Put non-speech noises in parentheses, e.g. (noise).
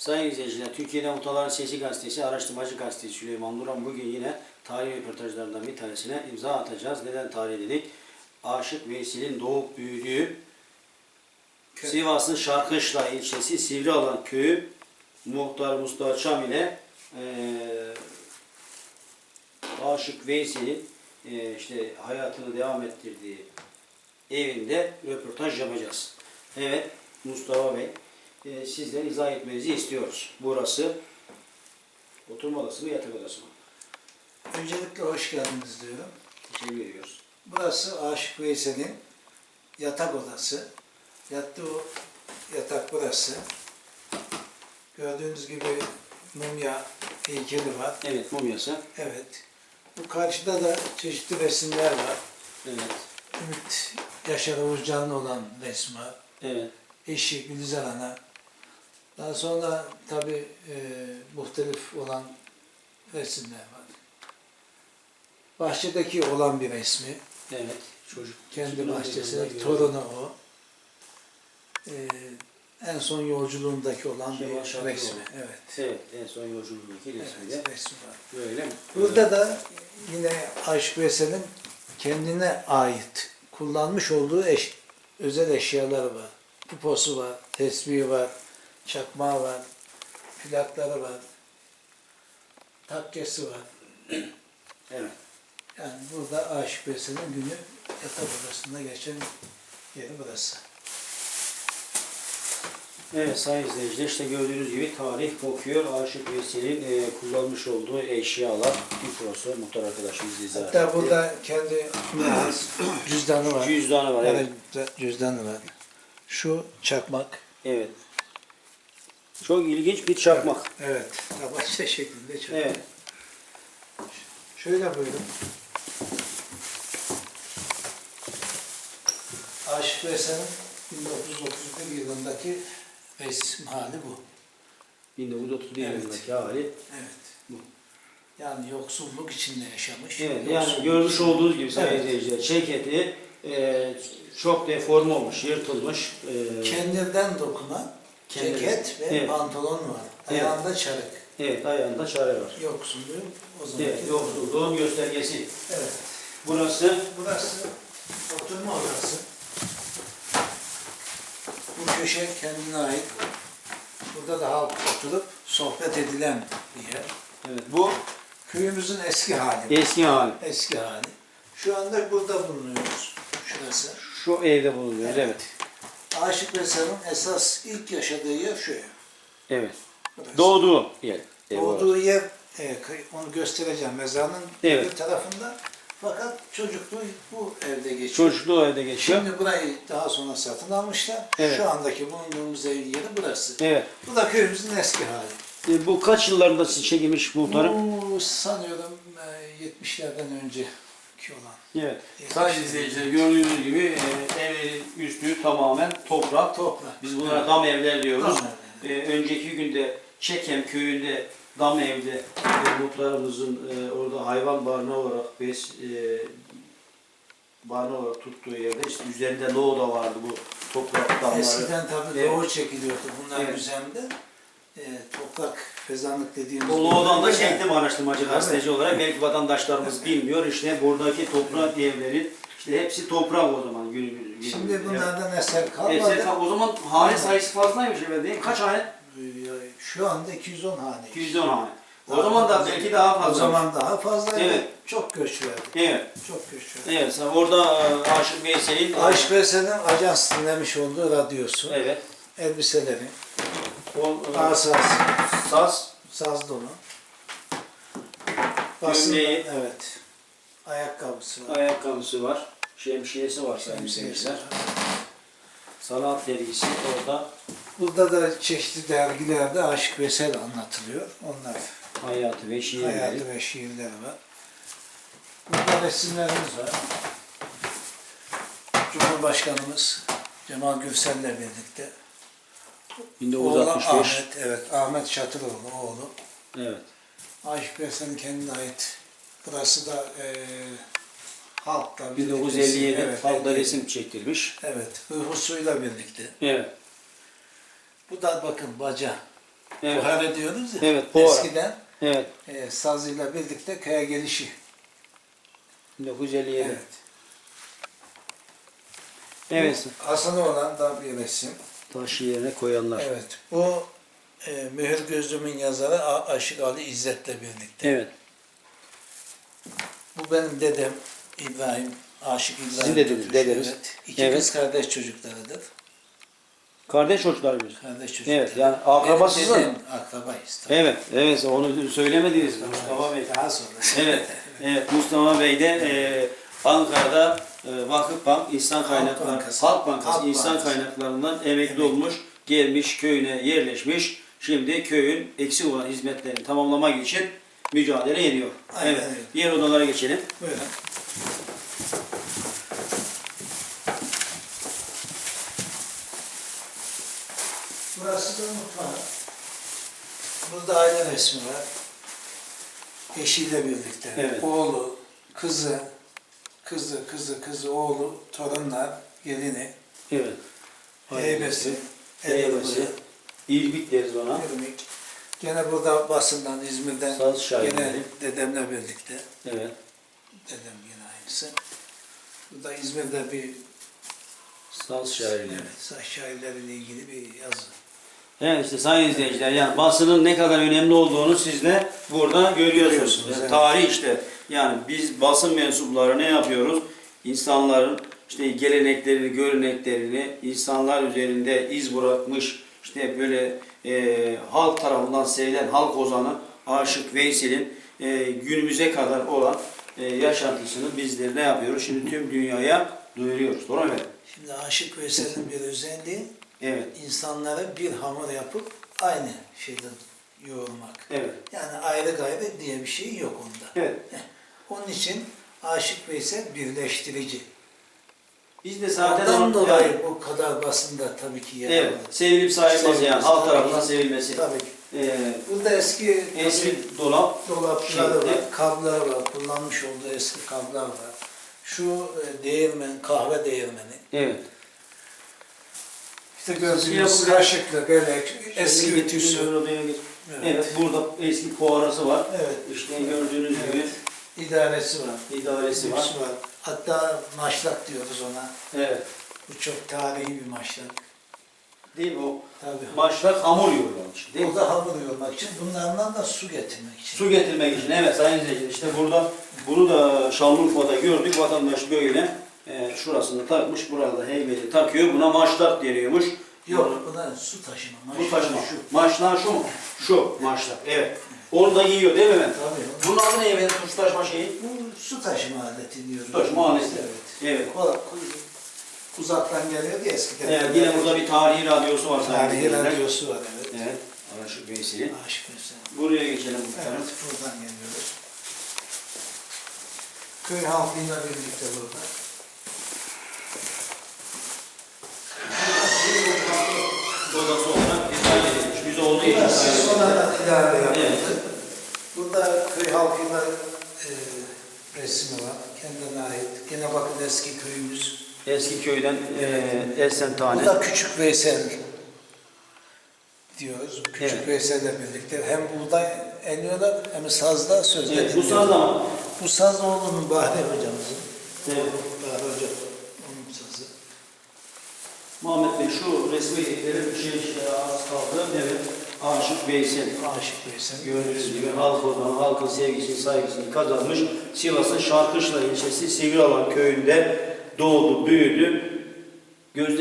Sayın izleyiciler, Türkiye'de Mutaların Sesi Gazetesi, Araştırmacı Gazetesi Süleyman Duran bugün yine tarih röportajlarından bir tanesine imza atacağız. Neden tarih dedik? Aşık Veysel'in doğup büyüdüğü. Sivas'ın Şarkışla ilçesi Sivrialan köyü Muhtar Mustafa Çam ile eee Aşık Veysel'in eee, işte hayatını devam ettirdiği evinde röportaj yapacağız. Evet Mustafa Bey e, sizden izah etmenizi istiyoruz. Burası oturma odası mı yatak odası mı? Öncelikle hoş geldiniz diyorum. Teşekkür ediyoruz. Burası Aşık Veysel'in yatak odası. Yattığı yatak burası. Gördüğünüz gibi mumya heykeli var. Evet mumyası. Evet. Bu karşıda da çeşitli resimler var. Evet. Ümit Yaşar Oğuzcan'ın olan resmi. Evet. Eşi Gülizar Ana. Daha sonra tabi e, muhtelif olan resimler var. Bahçedeki olan bir resmi. Evet. Çocuk. Kendi Çocuk bahçesi, yılında torunu o. Ee, en son yolculuğundaki olan Şey, bir resmi. Yolu. Evet. Evet. En son yolculuğundaki resminde. evet resmi var. Böyle mi? Burada da yine Aşık Veysel'in kendine ait kullanmış olduğu eş, özel eşyaları var. Puposu var, tesbihi var, çakmağı var, plakları var, takkesi var. (clears throat) Evet. Yani burada Aşık Veysel'in günü yatak odasında geçen yeri burası. Evet sayın izleyiciler işte gördüğünüz gibi tarih kokuyor. Aşık Veysel'in e, kullanmış olduğu eşyalar. Bir profesör muhtar arkadaşımız izah Hatta etti. burada kendi cüzdanı var. Cüzdanı var. Evet. Evet, cüzdanı var. Şu çakmak. Evet. Çok ilginç bir çakmak. Evet. Tabanca şeklinde çakmak. Evet. Şöyle buyurun. Aşık Veysel'in 1931 yılındaki resim hali bu. 1931 Evet. yılındaki hali. Evet. Bu. Yani yoksulluk içinde yaşamış. Evet, yani görmüş içinde- olduğunuz gibi sayın Evet. izleyiciler, ceketi e, çok deforme olmuş, yırtılmış. E, Kendirden dokunan Kendir. ceket ve Evet. pantolon var. Evet. Ayağında çarık. evet, ayağında çare var. Yoksulluğun o zamanki. Evet, yoksulluğun göstergesi. Evet. Burası Burası oturma odası. Bu köşe kendine ait. Burada da halk oturup sohbet edilen bir yer. evet, bu Köyümüzün eski hali. eski hali. Eski hali. Şu anda burada bulunuyoruz. Şurası. Şu evde bulunuyor. Evet. Aşık Veysel'in esas ilk yaşadığı yer şu ev. Evet. Burası. Doğduğu yer. Ev. Doğduğu yer, e, onu göstereceğim mezarının Evet. bir tarafında. Fakat çocukluğu bu evde geçiyor. Çocukluğu evde geçiyor. Şimdi burayı daha sonra satın almışlar. Evet. Şu andaki bulunduğumuz evin yeri burası. Evet. Bu da köyümüzün eski hali. E, bu kaç yıllarında çekilmiş muhtarım? Bu sanıyorum e, 70'lerden önceki olan. Evet. Sayın izleyiciler gördüğünüz gibi e, evlerin üstü tamamen toprak. Toprak. Biz bunlara dam evler diyoruz. Dam E, önceki günde Çekem köyünde dam evde e, muhtarımızın e, orada hayvan barınağı olarak bes, e, barınağı olarak tuttuğu yerde işte üzerinde loğu da vardı bu toprak damları. Eskiden tabii Evet. doğu çekiliyordu bunlar Evet. üzerinde. E, toprak fezanlık dediğimiz. Bu loğudan da çektim araştırmacı gazeteci olarak. Belki vatandaşlarımız bilmiyor. İşte buradaki toprak evlerin işte hepsi toprak o zaman günümüz. Şimdi günümüzde. bunlardan eser kalmadı. Evet, o zaman hane sayısı fazlaymış evet değil mi? Kaç hane? E, Şu anda 210 hane. 210 hane. O Daha zaman da fazla. belki daha fazla. O zaman daha fazlaydı. Evet. Çok göç verdi. Evet. Çok göç verdi. Evet. sen Orada e, Aşık Veysel'in Aşk Veysel'in ajans dinlemiş olduğu radyosu, Evet. elbiseleri, O, e, asası, saz, saz dolu. Basın, Gömleği. evet. Ayakkabısı var. ayakkabısı var. Şemsiyesi var sayın Şemsiyesi seyirciler. var. Sanat dergisi orada. Burada da çeşitli dergilerde Aşık Veysel anlatılıyor. Onlar Hayatı ve şiirleri. hayatı ve şiirleri var. Burada resimlerimiz var. Cumhurbaşkanımız Cemal Gürsel'le birlikte. Oğlu 1965. Ahmet, evet Ahmet Şatıroğlu oğlu. Evet. Aşık Veysel'in kendine ait. Burası da eee halkla birlikte. 1957 Evet, halkla evet. resim çektirmiş. Evet, Hırhusuyla birlikte. Evet. Bu da bakın baca. Evet. Buhara diyoruz ya. Evet, buhara. Eskiden Evet. e, sazıyla birlikte köye gelişi. 1957. Evet. Evet. Asılı olan da bir resim. Taşı yerine koyanlar. Evet. Bu e, Mühür Gözlüm'ün yazarı A- Aşık Ali İzzet'le birlikte. Evet. Bu benim dedem İbrahim, Aşık İbrahim. Sizin dedeniz, Tutuş, dedeniz. Evet. İki Evet. kız kardeş çocuklarıdır. Kardeş çocuklar biz. Kardeş çocuklar. Evet yani akrabasısın. Benim dedem akrabayız. tabii. Evet, evet onu söylemediniz Mustafa Bey. Daha sonra. (laughs) Evet, evet Mustafa Bey de e, Ankara'da e, Vakıfbank İnsan Halk Kaynakları Bankası. Halk Bankası Halk İnsan Bankası. Kaynaklarından emekli Emekli. olmuş, gelmiş köyüne yerleşmiş. Şimdi köyün eksik olan hizmetlerini tamamlamak için mücadele ediyor. Aynen evet. öyle. Diğer odalara geçelim. Buyurun. Burası da mutfağı. Burada aile resmi var. Eşiyle birlikte. Evet. Oğlu, kızı, kızı, kızı, kızı, oğlu, torunlar, gelini, Evet. heybesi, Heybesi. İlbik deriz ona. irmik. Gene burada basından, İzmir'den Saz şairleri. gene dedemle birlikte. Evet. Dedem yine aynısı. Burada İzmir'de bir Saz şairleri. Evet, şairleriyle ilgili bir yazı. Evet işte sayın izleyiciler yani basının ne kadar önemli olduğunu siz de burada görüyorsunuz. Yani evet. Tarih işte yani biz basın mensupları ne yapıyoruz? İnsanların işte geleneklerini, göreneklerini insanlar üzerinde iz bırakmış işte böyle e, halk tarafından sevilen halk ozanı Aşık Veysel'in e, günümüze kadar olan e, yaşantısını bizler ne yapıyoruz? Şimdi tüm dünyaya duyuruyoruz. Doğru mu efendim? Şimdi Aşık Veysel'in bir özelliği Evet. insanları bir hamur yapıp aynı şeyden yoğurmak. Evet. Yani ayrı gayrı diye bir şey yok onda. Evet. Onun için Aşık Veysel birleştirici. Biz de zaten Ondan onu- dolayı yani- bu kadar basında tabii ki yer Evet, sevilip sayılması yani halk tabii tarafından sevilmesi. Tabii ki. Ee, Burada eski, eski dolap, dolapları Şeyde- var, kabları var, kullanmış olduğu eski kablar var. Şu e, değirmen, kahve değirmeni. evet. İşte Şey gördüğünüz kaşıklı, böyle eski Şimdi ütüsü. gittiğimiz geç- Evet. Evet. burada eski kovarası var. Evet. İşte gördüğünüz gibi İdaresi var. idaresi var. Ütüsü var. Hatta maşlak diyoruz ona. Evet. Bu çok tarihi bir maşlak. Değil mi o? Tabii. Başlar hamur yoğurulmuş. Değil mi? O da hamur yoğurmak için, bunlardan da su getirmek için. Su getirmek için. Evet sayın izleyiciler işte burada bunu da Şanlıurfa'da gördük. Vatandaş böyle e, şurasını takmış. Burada heybeli takıyor. Buna maşlak deniyormuş. Yok, bu da su taşıma. Bu maşlak taşıma. Şu. Maşlar şu mu? Şu maşlar. Evet. Onu da yiyor değil mi efendim? Tabii. Bunun adı ne efendim? Tuş taşıma şeyi? Bu su taşıma adeti diyoruz. Su taşıma adeti. Evet. Evet. O, uzaktan geliyordu eskiden. Evet, yine burada bir tarihi radyosu var. tarihi radyosu var evet. Evet. Aşık Veysel'in. Aşık Veysel. Buraya geçelim bu Evet, buradan geliyoruz. Köy halkıyla birlikte burada. Olduğu için sonradan ilave yapıldı. Evet. Burada köy halkıyla e, resmi var. Kendine ait. Gene bakın eski köyümüz. Eski köyden e, Esen Tane. Bu da Küçük Veysel diyoruz. Küçük Evet. Veysel'le birlikte hem buğday eliyorlar hem sazda sözde Evet, bu saz ama. Bu saz oğlunun Bahri hocamızın. Evet. Bahri hoca onun sazı. Muhammed Bey şu resmi eklerim bir şey işte az kaldı. Evet. Aşık Veysel. Aşık Veysel. Gördüğünüz gibi halk olan, halkın sevgisini, saygısını kazanmış. Sivas'ın Şarkışla ilçesi Sivrialan köyünde doğdu, büyüdü. Gözde